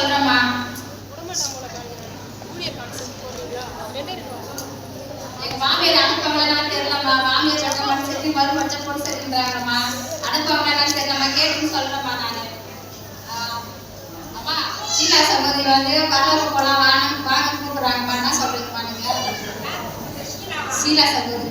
சொல்றேம்மா. எங்க மாமியார் அனுப்பவங்களான்னு தெரியலம்மா. மாமியார் கட்ட மனுஷருக்கு மறுபட்ச பொண்ணு சரின்றாங்கம்மா அனுப்பவங்களான்னு தெரியலம்மா. கேட்டுன்னு சொல்றேம்மா அம்மா சீலா சகோதரி வந்து போலாம் வாங்க வாங்க கூப்பிடுறாங்கம்மா. என்ன சொல்றீங்கம்மா நீங்க? சீலா சரி சகோதரி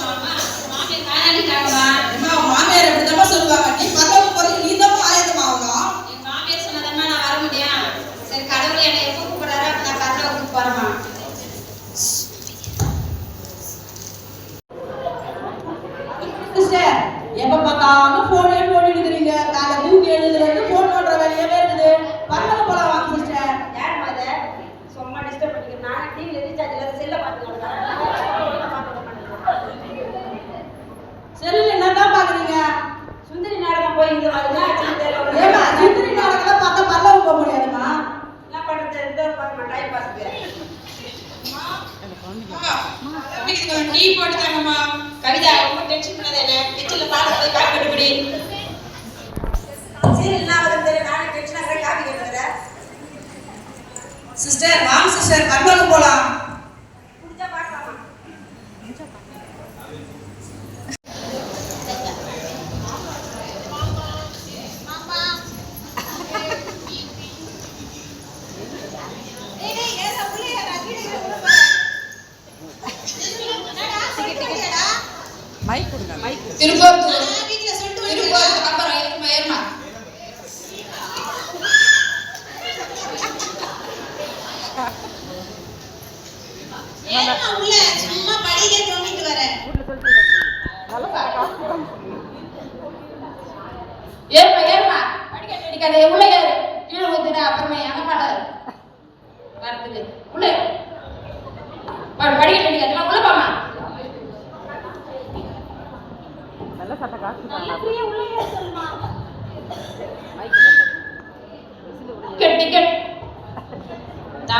மாமா மாமியார் வேணான்னுட்டாங்கம்மா அம்மா, மாமியார் இப்படிதாம்மா சொல்லுவாங்க நீ பரவாயில்ல போறீங்க நீ தான் ஆயத்தமாகணும் என் மாமியார் சொன்னதாம்மா நான் வர முடியும் சரி கடவுள் என்னை எப்போ கூப்பிடுறாரு அப்ப நான் பரலோகத்துக்கு போறேம்மா சிஸ்டர் எப்ப பார்த்தாலும் போனே போன் எடுக்கிறீங்க காலை தூக்கி எழுதுறது போன் பண்ற வேலையாவே இருக்குது பரவாயில்ல போலாம் வாங்க சிஸ்டர் யார் மத சும்மா டிஸ்டர்ப் பண்ணிக்கிறேன் நான் டிவில ரீசார்ஜ் இல்லாத செல்ல பார்த்துக்கிறேன் செல்லுல என்னதான் பாக்குறீங்க சுந்தரி நாடகம் போய் இங்க வந்து ஏமா சித்திரி நாடகம் பார்த்தா பரவாயில்ல போக முடியாதுமா என்ன பண்றது இந்த பார்க்க டைம் பாஸ்க்கு டீ போட்டு தாங்கம்மா கவிதா ரொம்ப டென்ஷன் பண்ணாத என்ன? கிச்சன்ல பாத்து போய் காப்பி கட்டுப்படி சரி நான் வந்து நானே டென்ஷன் ஆகிறேன் காப்பி கட்டுறேன் சிஸ்டர் வாங்க சிஸ்டர் பரவாயில்ல போலாம் புடிச்சா பார்க்கலாமா திருப்பூர் திருப்பூர் அப்புறம் ஏறுமா ஏறுமா ஏன்னா உள்ள சும்மா படியிலே தோண்டிட்டு வரேன் ஏறுமா ஏறுமா. படிக்கட்டு அடிக்காத உள்ள ஏறு. கீழே ஊத்துட அப்புறமே பண்ணாது வரதுக்கு உள்ள ஏறு. படி- படிக்கட்டு அடிக்காதமா உள்ள போமா டிக்கெட் டிக்கெட் தாமரம் ஹலோ சார் சார்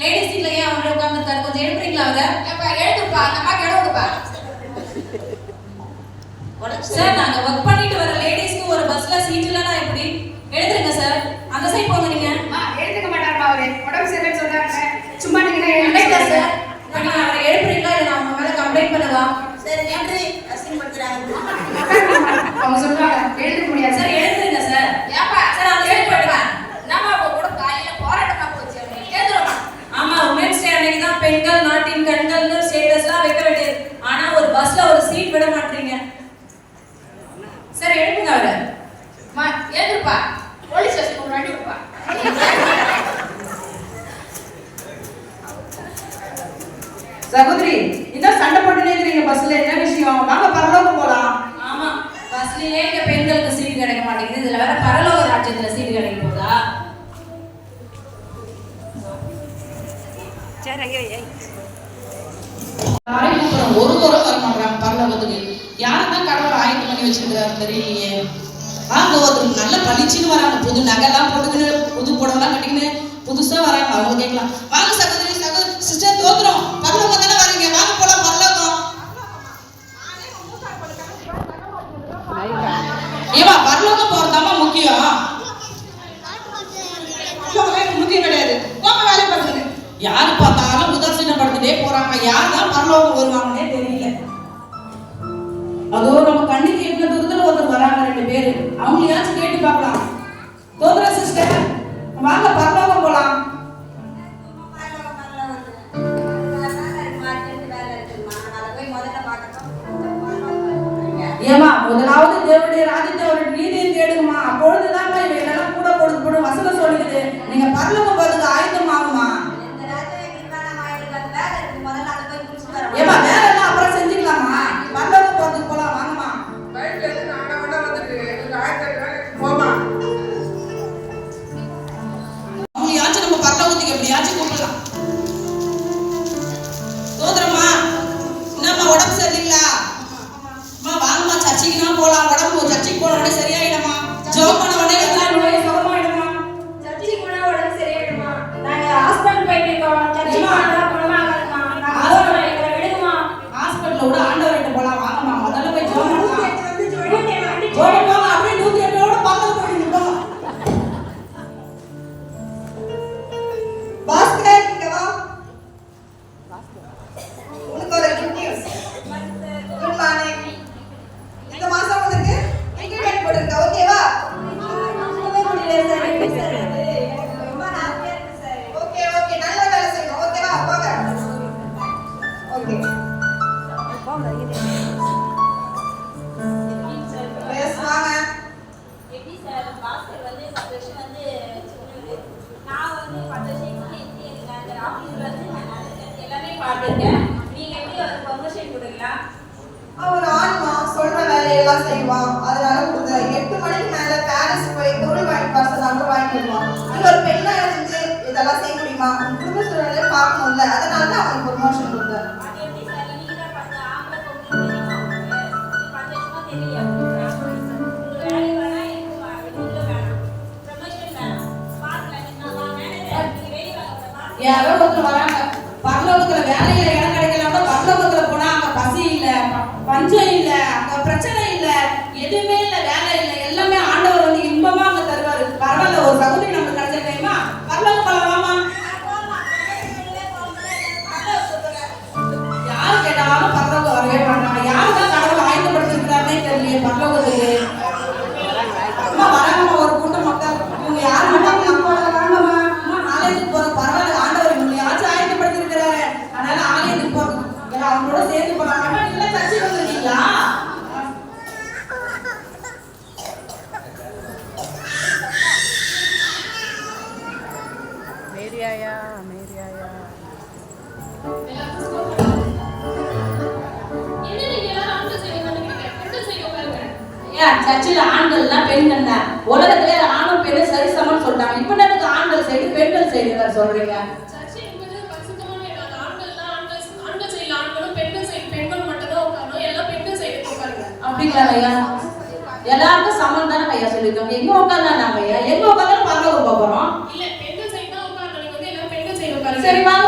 லேடிஸ் ஏன் அவரு உட்கார்ந்துருக்காரு? கொஞ்சம் எழுப்புறீங்களா அவரை? எழுதுப்பா அந்த அம்மா கிடவுடுப்பா சார் நாங்க ஒர்க் பண்ணிட்டு வர லேடிஸ்க்கு ஒரு பஸ்ல சீட் இல்லனா எப்படி? எழுதுங்க சார். அந்த சைடு போங்க நீங்க. எழுதுக்க மாட்டாருமா அவரு. உடம்பு சரியில்லைன்னு சொல்றாங்க சும்மா நீங்க சார். இப்ப நீங்க அவரை எழுப்புறீங்களா? இல்ல மேல கம்ப்ளைண்ட் பண்ணவா? சரி எப்படி அசிங்கப்படுத்துறாங்க அவங்க சொல்றாங்க எழுதுக்க முடியாது. சார் எழுதுங்க சார். ஏப்பா சார் அந்த சைடு போயிடுங்க. நம்ம அப்ப கூட காலையில போராட்டமா போச்சு கேதுறோமா ஆமா உமன்ஸ் டே அன்னைக்கு தான் பெண்கள் நாட்டின் கண்கள்னு ஸ்டேட்டஸ்லாம் வைக்க வேண்டியது. ஆனா ஒரு பஸ்ல ஒரு சீட் விட மாட்டீங்க. சார் எழுப்புங்க அவரை. அம்மா சகோதரி இதான் சண்டை போட்டுனே இருக்கிறீங்க பஸ்ல. என்ன விஷயம்? வாங்க பரலோகம் போலாம். ஆமா பஸ்லயே இங்க பெண்களுக்கு சீட் கிடைக்க மாட்டேங்குது. இதுல வேற பரலோக ராஜ்யத்துல சீட் கிடைக்க போதா ஒரு தூரம் வர மாட்டாங்க பரலோகத்துக்கு. யாரைதான் கடவுள் ஆயத்தம் பண்ணி வச்சிருக்கிறாரு தெரியலையே. வாங்க ஒருத்தர் நல்ல பளிச்சுன்னு வராங்க. புது நகைலாம் போட்டுக்கின்னு புது புடவைலாம் கட்டிக்கின்னு புதுசா வராங்க. அவங்க கேட்கலாம். வாங்க சகோதரி. வீட்டுக்கு வருவாங்கன்னே தெரியல தூரத்துல ஒருத்தர் வராங்க ரெண்டு பேரு. அவங்களையாச்சும் கேட்டு பார்க்கலாம். தோத்ரா சிஸ்டர் வாங்க பரலோகம் போலாம். ஏமா முதலாவது தேவனுடைய ஒரு ப்ரொமோஷன் கொடுக்கலாம் அவர் ஆன்மா சொல்ற வேலையெல்லாம் செய்வான் அதனால கொடுத்த எட்டு மணிக்கு மேல பாரிஸ் போய் பொருள் வாங்கி பார்சல் அப்புறம் வாங்கி வருவான் ஒரு பெண்ணா இருந்து இதெல்லாம் செய்ய முடியுமா? உன் குடும்ப சூழலை பார்க்கணும்ல. அதனால தான் அவனுக்கு ப்ரொமோஷன் கொடுத்தேன் பரலோகத்துல வராங்க. பரலோகத்துல வேலையில இடம் கிடைக்கலாம பரலோகத்துல போனா அங்க பசி இல்ல பஞ்சம் இல்ல அங்க பிரச்சனை இல்ல எதுவுமே இல்ல வேலை இல்ல எல்லாமே ஆண்டவர் வந்து இன்பமா அங்க தருவாரு. பரவாயில்ல ஒரு சகுதி நமக்கு அமைதியாய அமைதியாய சர்ச்சில் ஆண்கள் தான் பெண்கள் தான் உலகத்துல ஆணும் பெண்ணும் சரிசமம் சொல்றாங்க. இப்ப எனக்கு ஆண்கள் சைடு பெண்கள் சைடு சொல்றீங்க. அப்படிங்களா ஐயா? எல்லாருக்கும் சமம் தானே ஐயா சொல்லியிருக்கோம் எங்க உட்காந்து ஐயா? எங்க உட்காந்து பரலோகம் போகிறோம் இல்ல பெண்கள்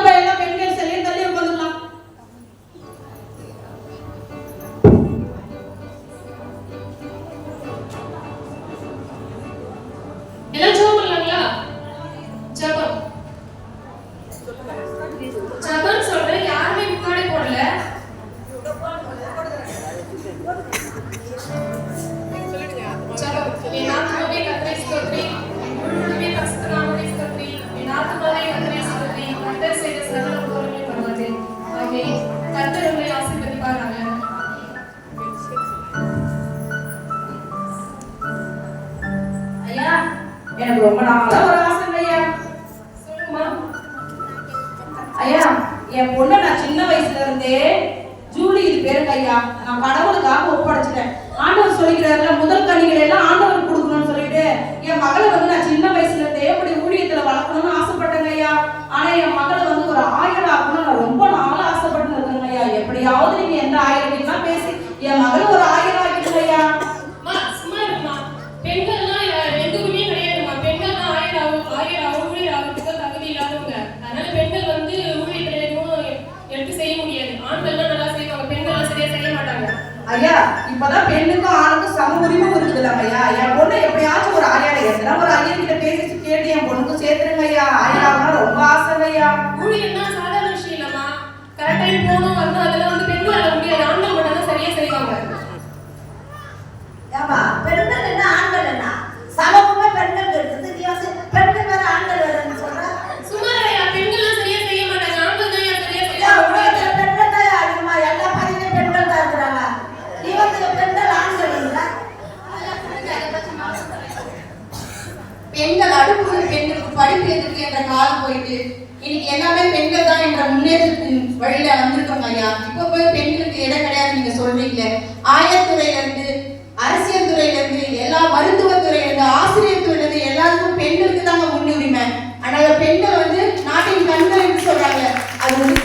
ரொம்ப நாளா ஒரு ஆசை ஐயா சொல்லுங்கம்மா ஐயா என் பொண்ணை நான் சின்ன வயசுல இருந்தே ஜூலி இது பேருக்கு ஐயா நான் கடவுளுக்காக ஒப்படைச்சிட்டேன். ஆண்டவர் சொல்லிக்கிறாருல முதல் கனிகளை எல்லாம் ஆண்டவர் கொடுக்கணும்னு சொல்லிட்டு என் மகளை வந்து ஐயா இப்பதான் பெண்ணுக்கும் ஆணுக்கும் சம உரிமை இருக்குதுல்ல ஐயா என் பொண்ணு எப்படியாச்சும் ஒரு ஆயாட எத்தனை ஒரு ஐயா கிட்ட பேசி கேட்டு என் பொண்ணுக்கும் சேர்த்துருங்க ஐயா ஆயிரம் ரொம்ப ஆசை ஐயா ஊழியர்னா சாதாரண விஷயம் இல்லம்மா. correct போகணும், வரணும், அதெல்லாம் வந்து பெண்களால முடியாது. ஆண்கள் மட்டும்தான் சரியா செய்வாங்க. முன்னேற்றத்தின் வழியில வந்திருக்கோம் ஐயா. இப்ப போய் பெண்களுக்கு இடம் கிடையாது நீங்க சொல்றீங்க ஆயத்துறையில இருந்து அரசியல் துறையில இருந்து எல்லா மருத்துவத்துறையில இருந்து ஆசிரியர் துறையில இருந்து எல்லாருக்கும் பெண்களுக்கு தாங்க முன்னுரிமை. அதனால பெண்கள் வந்து நாட்டின் கண்கள் என்று சொல்றாங்க. அது வந்து